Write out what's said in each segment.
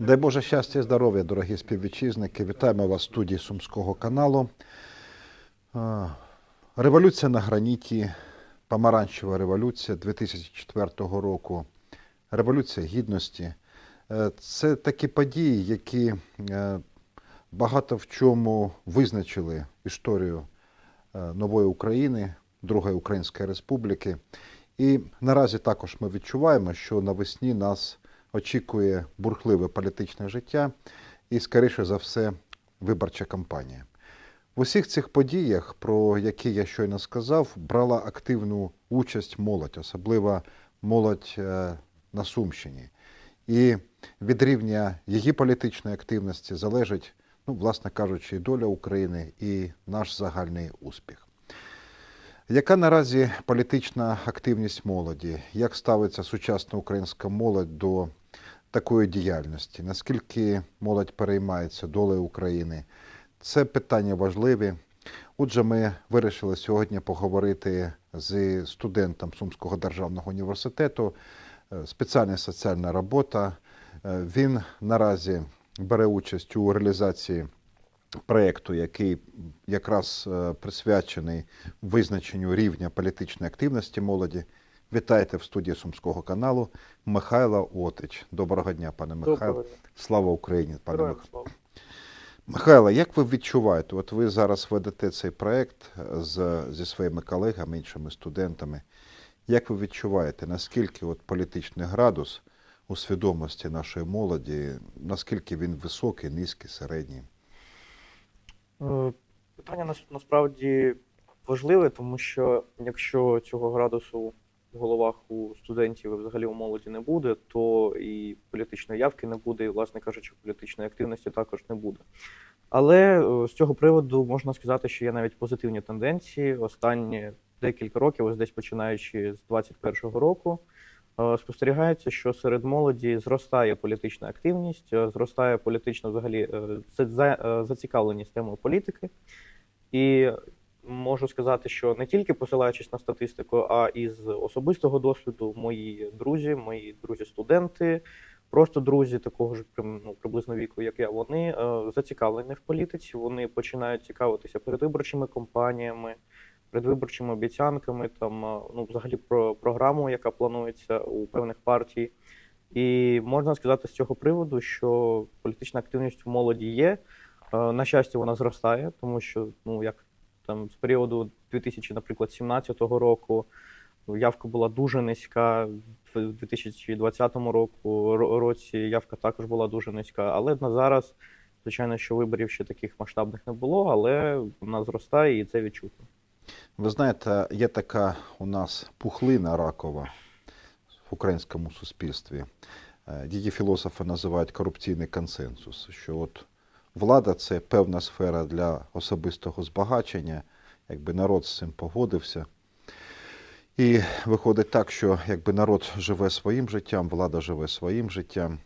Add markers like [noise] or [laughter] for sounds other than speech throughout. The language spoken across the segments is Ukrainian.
Дай Боже щастя і здоров'я, дорогі співвітчизники. Вітаємо вас в студії Сумського каналу. Революція на граніті, помаранчева революція 2004 року, революція гідності. Е, Це такі події, які е, багато в чому визначили історію е, нової України, Другої Української Республіки. І наразі також ми відчуваємо, що навесні нас очікує бурхливе політичне життя і, скоріше за все, виборча кампанія. В усіх цих подіях, про які я щойно сказав, брала активну участь молодь, особливо молодь е, на Сумщині. І від рівня її політичної активності залежить, ну, власне кажучи, доля України і наш загальний успіх. Яка наразі політична активність молоді? Як ставиться сучасна українська молодь до такої діяльності? Наскільки молодь переймається долею України? Це питання важливі. Отже, ми вирішили сьогодні поговорити з студентом Сумського державного університету. Е, Спеціальна соціальна робота. Е, Він наразі бере участь у реалізації проєкту, який якраз е, присвячений визначенню рівня політичної активності молоді. Вітайте в студії Сумського каналу Михайло Отич. Доброго дня, пане Михайло. Слава Україні, пане Михайло. Михайло, як ви відчуваєте? От ви зараз ведете цей проект з, зі своїми колегами, іншими студентами. Як ви відчуваєте, наскільки от політичний градус у свідомості нашої молоді, наскільки він високий, низький, середній? Е, Питання насправді важливе, тому що якщо цього градусу в головах у студентів і взагалі у молоді не буде, то і політичної явки не буде, і, власне кажучи, політичної активності також не буде. Але е, з цього приводу можна сказати, що є навіть позитивні тенденції. Останні декілька років, ось десь починаючи з 21-го року, е, спостерігається, що серед молоді зростає політична активність, е, зростає політична взагалі за- за- зацікавленість темою політики. І можу сказати, що не тільки посилаючись на статистику, а і з особистого досвіду, мої друзі, мої друзі-студенти, просто друзі такого ж ну, приблизно віку, як я, вони е, зацікавлені в політиці. Вони починають цікавитися передвиборчими кампаніями, передвиборчими обіцянками, там е, ну, взагалі про програму, яка планується у певних партій. І можна сказати з цього приводу, що політична активність в молоді є. Е, На щастя, вона зростає, тому що ну як там з періоду 2000, наприклад, 17 року явка була дуже низька. В 2020 року році явка також була дуже низька. Але на зараз, звичайно, що виборів ще таких масштабних не було, але вона зростає і це відчутно. Ви знаєте, є така у нас пухлина ракова в українському суспільстві. Е, Її філософи називають корупційний консенсус, що от влада це певна сфера для особистого збагачення, якби народ з цим погодився. І виходить так, що якби народ живе своїм життям, влада живе своїм життям.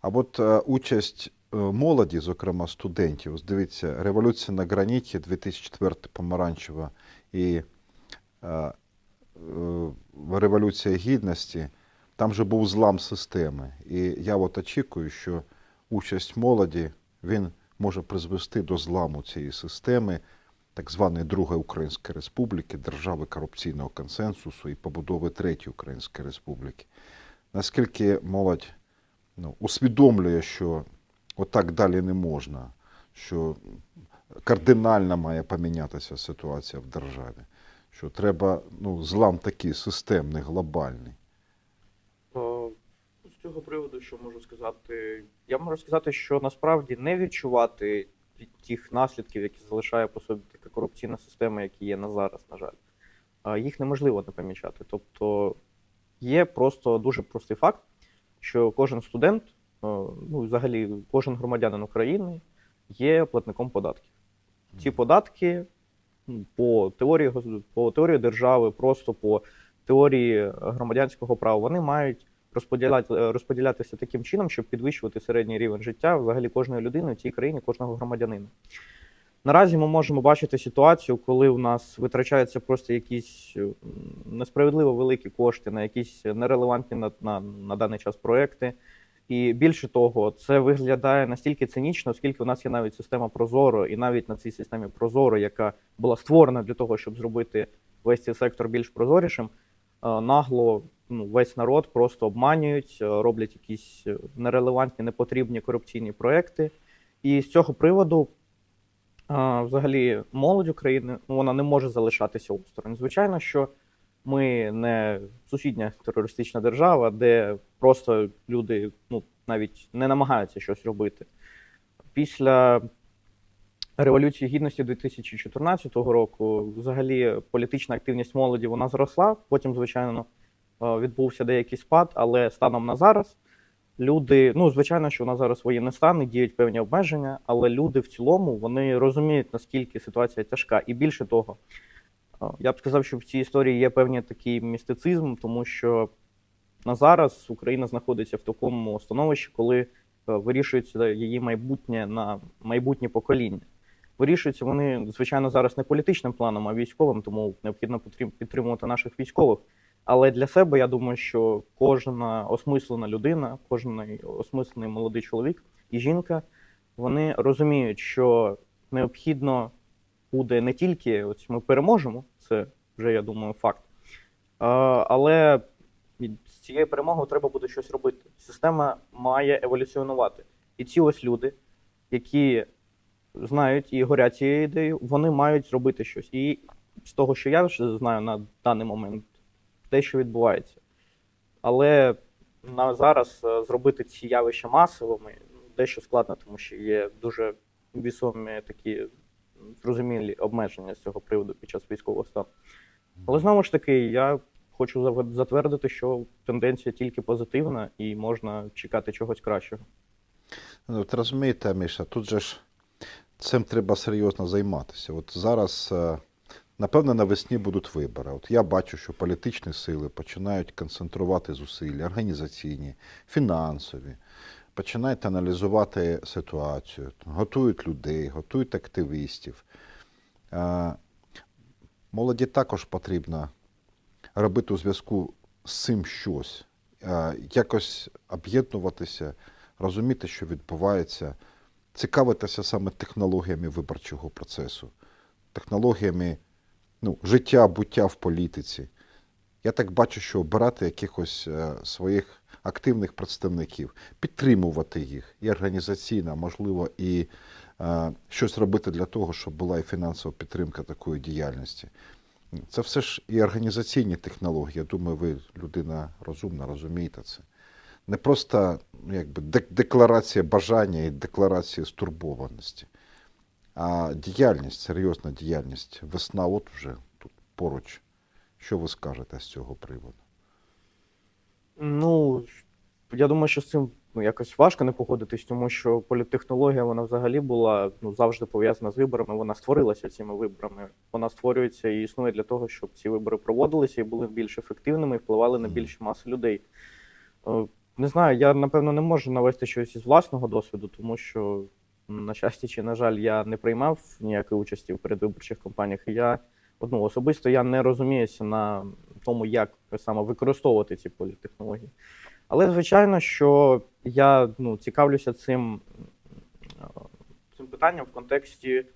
А от е, участь е, молоді, зокрема студентів, дивіться, революція на граніті 2004 помаранчева і е, Революція Гідності, там же був злам системи. І я от очікую, що участь молоді він може призвести до зламу цієї системи, так званої Другої Української Республіки, держави корупційного консенсусу і побудови Третьої Української Республіки. Наскільки молодь ну, усвідомлює, що отак далі не можна, що кардинально має помінятися ситуація в державі, що треба ну, злам такий системний, глобальний. Цього приводу, що можу сказати, я можу сказати, що насправді не відчувати тих наслідків, які залишає по собі така корупційна система, які є на зараз, на жаль, їх неможливо не помічати. Тобто є просто дуже простий факт, що кожен студент, ну взагалі кожен громадянин України є платником податків. Ці податки ну, по теорії по теорії держави, просто по теорії громадянського права, вони мають розподіляти, е, розподілятися таким чином, щоб підвищувати середній рівень життя взагалі кожної людини в цій країні, кожного громадянина. Наразі ми можемо бачити ситуацію, коли у нас витрачаються просто якісь е, несправедливо великі кошти на якісь нерелевантні на, на, на даний час проекти. І більше того, це виглядає настільки цинічно, оскільки у нас є навіть система Прозоро, і навіть на цій системі Прозоро, яка була створена для того, щоб зробити весь цей сектор більш прозорішим, е, нагло ну, весь народ просто обманюють, е, роблять якісь е, нерелевантні, непотрібні корупційні проекти. І з цього приводу, е, взагалі, молодь України ну, вона не може залишатися осторонь. Звичайно, що ми не сусідня терористична держава, де просто люди ну, навіть не намагаються щось робити. Після Революції Гідності 2014 року взагалі політична активність молоді вона зросла. Потім, звичайно, відбувся деякий спад, але станом на зараз люди, ну звичайно, що у нас зараз воєнний стан і діють певні обмеження, але люди в цілому вони розуміють, наскільки ситуація тяжка. І більше того, е, я б сказав, що в цій історії є певний такий містицизм, тому що на зараз Україна знаходиться в такому становищі, коли е, вирішується її майбутнє на майбутнє покоління. Вирішуються вони, звичайно, зараз не політичним планом, а військовим, тому необхідно підтримувати наших військових. Але для себе я думаю, що кожна осмислена людина, кожен осмислений молодий чоловік і жінка, вони розуміють, що необхідно буде не тільки ось ми переможемо, це вже я думаю факт. Але з цією перемогою треба буде щось робити. Система має еволюціонувати. І ці ось люди, які знають і горять цією ідеєю, вони мають зробити щось. І з того, що я вже знаю на даний момент, те, що відбувається. Але на зараз е, зробити ці явища масовими ну, дещо складно, тому що є дуже вісомі такі зрозумілі обмеження з цього приводу під час військового стану. Але знову ж таки, я хочу затвердити, що тенденція тільки позитивна і можна чекати чогось кращого. Ну, От розумієте, Міша, тут же ж цим треба серйозно займатися. От зараз, е, напевно, навесні будуть вибори. От я бачу, що політичні сили починають концентрувати зусилля, організаційні, фінансові, починають аналізувати ситуацію, готують людей, готують активістів. Е, Молоді також потрібно робити у зв'язку з цим щось, е, якось об'єднуватися, розуміти, що відбувається, цікавитися саме технологіями виборчого процесу, технологіями ну, життя, буття в політиці. Я так бачу, що обирати якихось е, своїх активних представників, підтримувати їх і організаційно, можливо, і е, щось робити для того, щоб була і фінансова підтримка такої діяльності. Це все ж і організаційні технології. Я думаю, ви людина розумна, розумієте це. Не просто ну, якби, декларація бажання і декларація стурбованості, а діяльність, серйозна діяльність. Весна от вже тут поруч. Що ви скажете з цього приводу? Ну, я думаю, що з цим ну, якось важко не погодитись, тому що політтехнологія вона взагалі була ну, завжди пов'язана з виборами. Вона створилася цими виборами. Вона створюється і існує для того, щоб ці вибори проводилися і були більш ефективними і впливали на більшу масу людей. Е, Не знаю, я напевно не можу навести щось із власного досвіду, тому що, на щастя чи на жаль, я не приймав ніякої участі в передвиборчих кампаніях. Я ну, особисто я не розуміюся на тому, як саме використовувати ці політтехнології. Але звичайно, що я ну, цікавлюся цим, цим питанням в контексті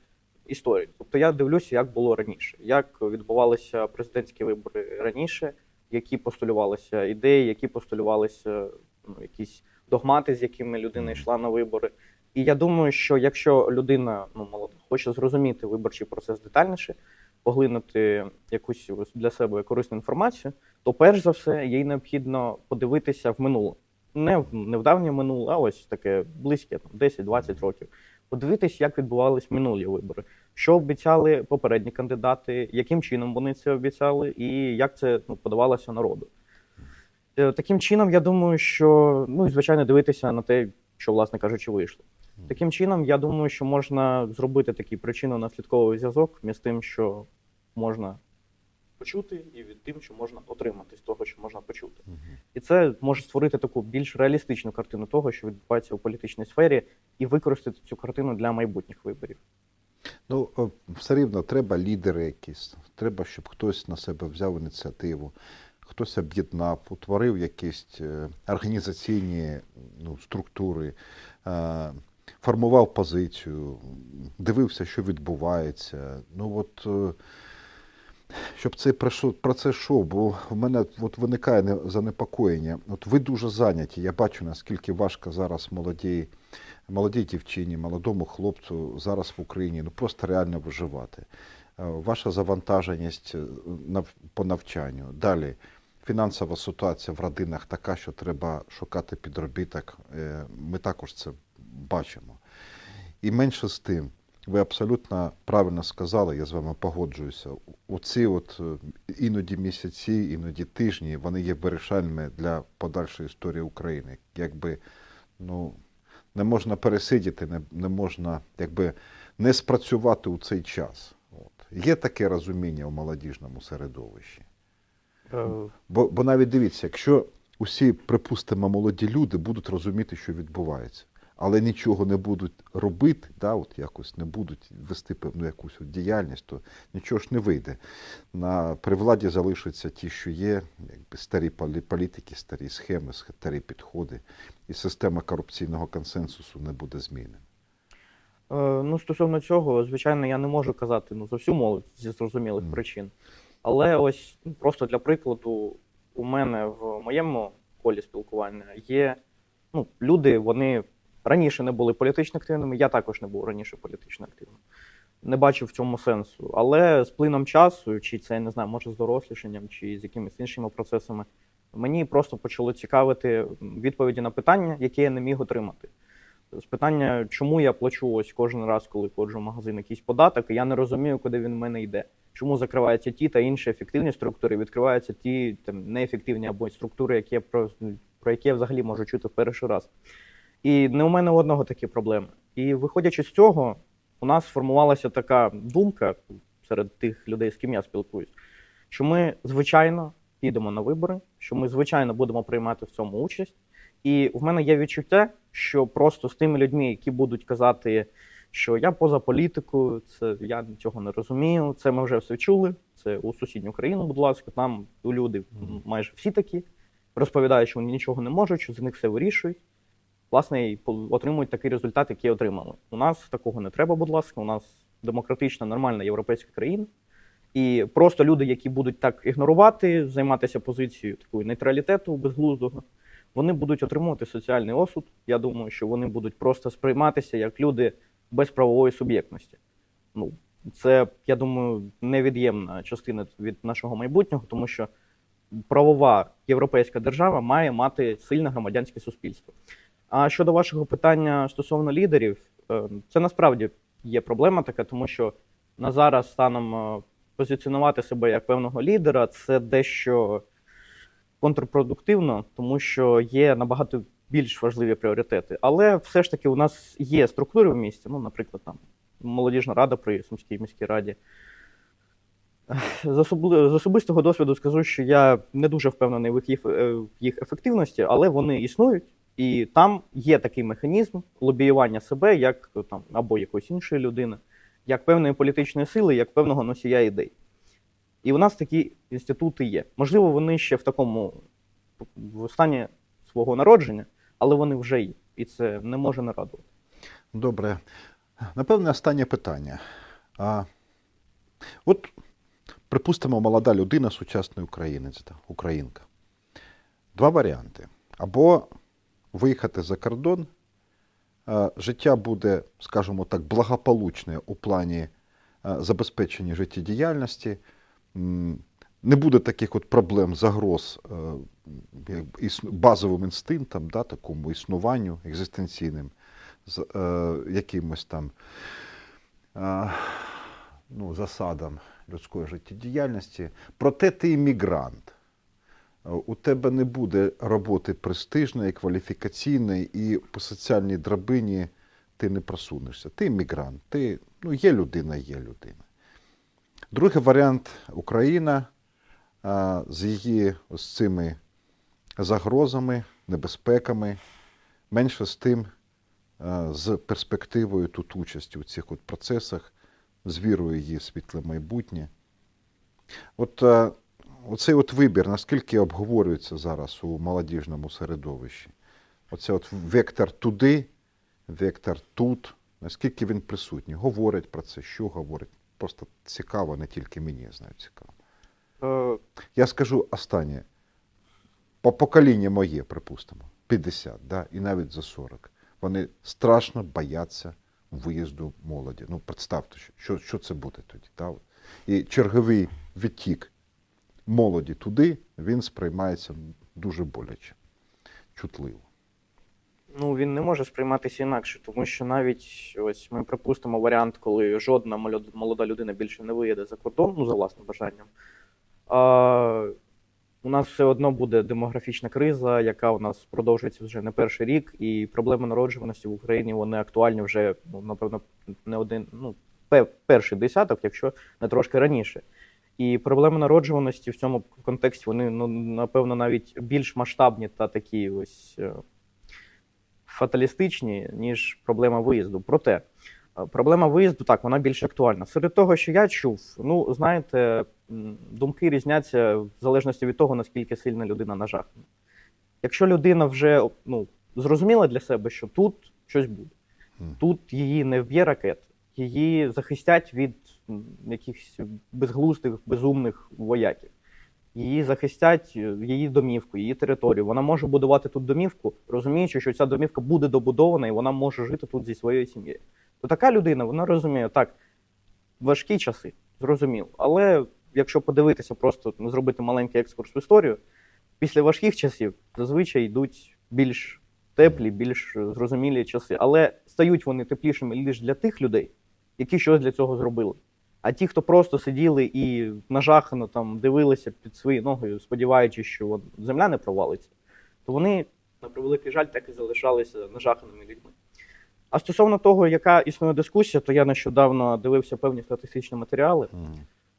історії. Тобто я дивлюся, як було раніше, як відбувалися президентські вибори раніше, які постулювалися ідеї, які постулювалися ну, якісь догмати, з якими людина йшла на вибори. І я думаю, що якщо людина ну, хоче зрозуміти виборчий процес детальніше, поглинути якусь для себе корисну інформацію, то перш за все їй необхідно подивитися в минуле. Не в, не в давнє минуле, а ось таке близьке, 10-20 років. Подивитись, як відбувались минулі вибори, що обіцяли попередні кандидати, яким чином вони це обіцяли, і як це ну, подавалося народу. Е, Таким чином, я думаю, що ну і звичайно дивитися на те, що, власне кажучи, вийшло. Таким чином, я думаю, що можна зробити такий причинно-наслідковий зв'язок між тим, що можна почути, і від тим, що можна отримати з того, що можна почути. І це може створити таку більш реалістичну картину того, що відбувається у політичній сфері, і використати цю картину для майбутніх виборів. Ну, все рівно треба лідери якісь, треба, щоб хтось на себе взяв ініціативу, хтось об'єднав, утворив якісь е, організаційні ну, структури, е, формував позицію, дивився, що відбувається. Ну от е, щоб цей процес йшов, бо в мене от виникає занепокоєння. От ви дуже зайняті. Я бачу, наскільки важко зараз молодій, молодій дівчині, молодому хлопцю зараз в Україні ну просто реально виживати. Е, Ваша завантаженість е, по навчанню. Далі фінансова ситуація в родинах така, що треба шукати підробіток. Ми також це бачимо. І менше з тим, ви абсолютно правильно сказали, я з вами погоджуюся. Оці от е, іноді місяці, іноді тижні, вони є вирішальними для подальшої історії України. Якби ну, не можна пересидіти, не, не можна якби, не спрацювати у цей час. От. Є таке розуміння у молодіжному середовищі. Е, Бо, бо навіть дивіться, якщо усі, припустимо, молоді люди будуть розуміти, що відбувається, але нічого не будуть робити, да, от якось не будуть вести певну якусь от діяльність, то нічого ж не вийде. На, при владі залишаться ті, що є, якби старі політики, старі схеми, старі підходи, і система корупційного консенсусу не буде змінена. Е, Ну, стосовно цього, звичайно, я не можу казати ну, за всю молодь зі зрозумілих Мгм. причин. Але ось ну, просто для прикладу, у мене в моєму колі спілкування є ну, люди, вони раніше не були політично активними, я також не був раніше політично активним. Не бачив в цьому сенсу. Але з плином часу, чи це я не знаю, може з дорослішанням, чи з якимись іншими процесами, мені просто почало цікавити відповіді на питання, які я не міг отримати з питання, чому я плачу ось кожен раз, коли ходжу в магазин якийсь податок, і я не розумію, куди він в мене йде. Чому закриваються ті та інші ефективні структури, відкриваються ті там, неефективні або структури, які я про, про які я взагалі можу чути в перший раз. І не у мене одного такі проблеми. І виходячи з цього, у нас сформувалася така думка серед тих людей, з ким я спілкуюсь, що ми, звичайно, підемо на вибори, що ми, звичайно, будемо приймати в цьому участь. І в мене є відчуття, що просто з тими людьми, які будуть казати, що я поза політикою, це я цього не розумію. Це ми вже все чули. Це у сусідню країну, будь ласка, там люди майже всі такі розповідають, що вони нічого не можуть, що за них все вирішують. Власне, і отримують такий результат, який отримали. У нас такого не треба, будь ласка. У нас демократична, нормальна європейська країна. І просто люди, які будуть так ігнорувати, займатися позицією такої нейтралітету безглуздого, вони будуть отримувати соціальний осуд. Я думаю, що вони будуть просто сприйматися як люди без правової суб'єктності. Ну, це, я думаю, невід'ємна частина від нашого майбутнього, тому що правова європейська держава має мати сильне громадянське суспільство. А щодо вашого питання стосовно лідерів, е, це насправді є проблема така, тому що на зараз станом е, позиціонувати себе як певного лідера це дещо контрпродуктивно, тому що є набагато більш важливі пріоритети. Але все ж таки у нас є структури в місті, ну, наприклад, там молодіжна рада при Сумській міській раді. З, особистого досвіду скажу, що я не дуже впевнений в їх ефективності, але вони існують, і там є такий механізм лобіювання себе як там або якоїсь іншої людини, як певної політичної сили, як певного носія ідей. І у нас такі інститути є. Можливо, вони ще в такому в стані свого народження, але вони вже є. І це не може не радувати. Добре. Напевне, останнє питання. А, от, припустимо, молода людина, сучасний українець, та, українка. Два варіанти. Або виїхати за кордон, життя буде, скажімо так, благополучне у плані забезпечення життєдіяльності. Не буде таких от проблем, загроз е, базовим інстинктам, да, такому існуванню екзистенційним з е, якимось там е, ну, засадам людської життєдіяльності. Проте ти іммігрант. У тебе не буде роботи престижної, кваліфікаційної, і по соціальній драбині ти не просунешся. Ти іммігрант, ти ну, є людина, є людина. Другий варіант Україна з її ось цими загрозами, небезпеками, менше з тим, з перспективою тут участі у цих от процесах, з вірою її світле майбутнє. От, оцей от вибір, наскільки обговорюється зараз у молодіжному середовищі? Оце от вектор туди, вектор тут. Наскільки він присутній? Говорить про це, що говорить? Просто цікаво, не тільки мені, я знаю, цікаво. Е, Я скажу останнє. По покоління моє, припустимо, 50, да, і навіть за 40. Вони страшно бояться виїзду молоді. Ну, представте, що, що, що це буде тоді. Да? І черговий відтік молоді туди, він сприймається дуже боляче, чутливо. Ну, він не може сприйматися інакше, тому що навіть ось ми припустимо варіант, коли жодна молода- людина більше не виїде за кордон, ну за власним бажанням. А, у нас все одно буде демографічна криза, яка у нас продовжується вже не перший рік, і проблеми народжуваності в Україні вони актуальні вже, ну, напевно, не один, ну, перший десяток, якщо не трошки раніше. І проблеми народжуваності в цьому контексті вони, ну, напевно, навіть більш масштабні та такі ось. е, фаталістичні, ніж проблема виїзду. Проте е, проблема виїзду так, вона більш актуальна. Серед того, що я чув, ну знаєте, думки різняться в залежності від того, наскільки сильна людина нажахана. Якщо людина вже ну, зрозуміла для себе, що тут щось буде, тут її не вб'є ракет, її захистять від якихось безглуздих, безумних вояків. Її захистять е, її домівку, її територію. Вона може будувати тут домівку, розуміючи, що ця домівка буде добудована і вона може жити тут зі своєю сім'єю. То така людина, вона розуміє, так, важкі часи, зрозуміло. Але якщо подивитися, просто ну, зробити маленький екскурс в історію, після важких часів зазвичай йдуть більш теплі, більш зрозумілі часи. Але стають вони теплішими лише для тих людей, які щось для цього зробили. А ті, хто просто сиділи і нажахано там дивилися під свої ноги, сподіваючись, що от земля не провалиться, то вони, на превеликий жаль, так і залишалися нажаханими людьми. А стосовно того, яка існує дискусія, то я нещодавно дивився певні статистичні матеріали,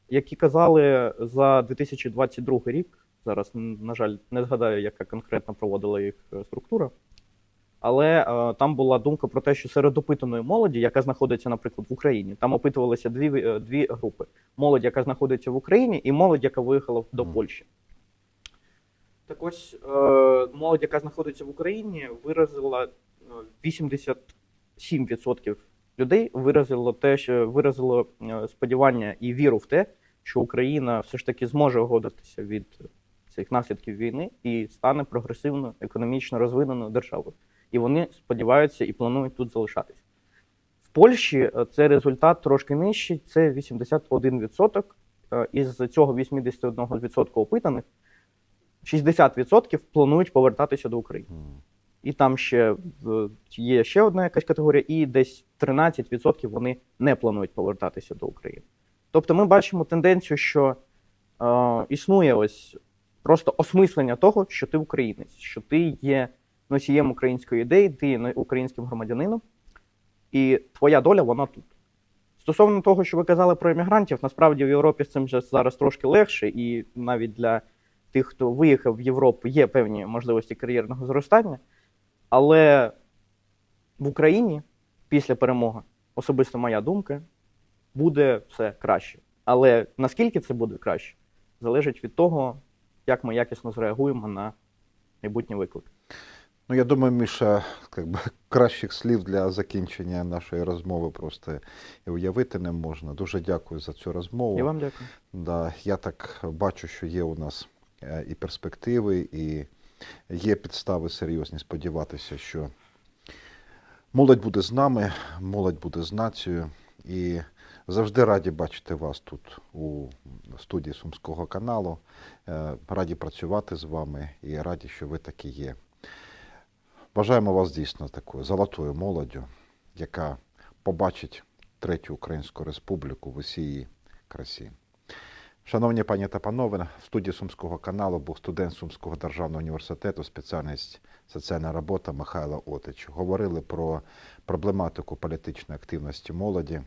які казали за 2022 рік. Зараз, на жаль, не згадаю, яка конкретно проводила їх е, структура. Але е, там була думка про те, що серед опитаної молоді, яка знаходиться, наприклад, в Україні, там опитувалися дві, е, дві групи: молодь, яка знаходиться в Україні, і молодь, яка виїхала до Польщі. Так ось е, молодь, яка знаходиться в Україні, виразила е, 87% людей виразило те, що виразило е, сподівання і віру в те, що Україна все ж таки зможе огодитися від цих наслідків війни і стане прогресивно, економічно розвиненою державою. І вони сподіваються і планують тут залишатись. В Польщі е, це результат трошки нижчий, це 81%. Е, Із цього 81% опитаних 60% планують повертатися до України. І там ще є ще одна якась категорія, і десь 13% вони не планують повертатися до України. Тобто ми бачимо тенденцію, що е, існує ось просто осмислення того, що ти українець, що ти є носієм української ідеї, ти є українським громадянином, і твоя доля вона тут. Стосовно того, що ви казали про емігрантів, насправді в Європі з цим вже зараз трошки легше, і навіть для тих, хто виїхав в Європу, є певні можливості кар'єрного зростання. Але в Україні після перемоги, особисто моя думка, буде все краще. Але наскільки це буде краще, залежить від того, як ми якісно зреагуємо на майбутні виклики. Ну, я думаю, Міша, как би, [laughs] кращих слів для закінчення нашої розмови просто і уявити не можна. Дуже дякую за цю розмову. Я вам дякую. Да, я так бачу, що є у нас е, і перспективи, і є підстави серйозні сподіватися, що молодь буде з нами, молодь буде з нацією. І завжди раді бачити вас тут у студії Сумського каналу. Е, Раді працювати з вами і раді, що ви такі є. Бажаємо вас дійсно такою золотою молоддю, яка побачить Третю Українську Республіку в усій її красі. Шановні пані та панове, в студії Сумського каналу був студент Сумського державного університету, спеціальність соціальна робота Михайло Отич. Говорили про проблематику політичної активності молоді.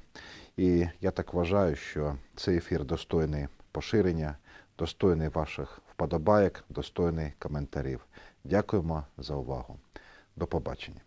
І я так вважаю, що цей ефір достойний поширення, достойний ваших вподобайок, достойний коментарів. Дякуємо за увагу. До побачення.